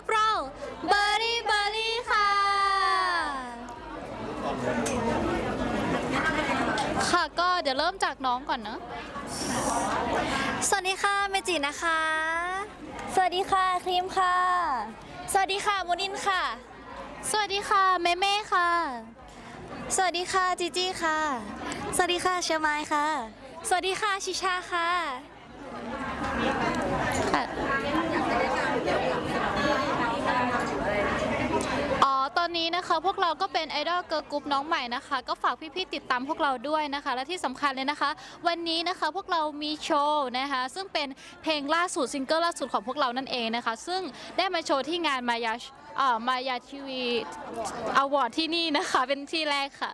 วกเราเบอร์รี่เบอร์รี่ค่ะ ค่ะก็เดี๋ยวเริ่มจากน้องก่อนเนอะสวัสดีค่ะเมจินะคะ สวัสดีค่ะครีมค่ะ สวัสดีค่ะมุนินค่ะ สวัสดีค่ะเม่เม่ค่ะ สวัสดีค่ะจีจี้ค่ะ สวัสดีค่ะเชมายค่ะ สวัสดีค่ะชิชาค่ะ นนี้นะคะ พวกเราก็เป็นไอดอลเกิร์ลกรุ๊ปน้องใหม่นะคะ ก็ฝากพี่ๆติดตามพวกเราด้วยนะคะ และที่สำคัญเลยนะคะ วันนี้นะคะพวกเรามีโชว์นะคะ ซึ่งเป็นเพลงล่าสุดซิงเกิลล่าสุดของพวกเรานั่นเองนะคะ ซึ่งได้มาโชว์ที่งานมายาอ่ามายาทีวีอวอร์ดที่นี่นะคะ เป็นที่แรกค่ะ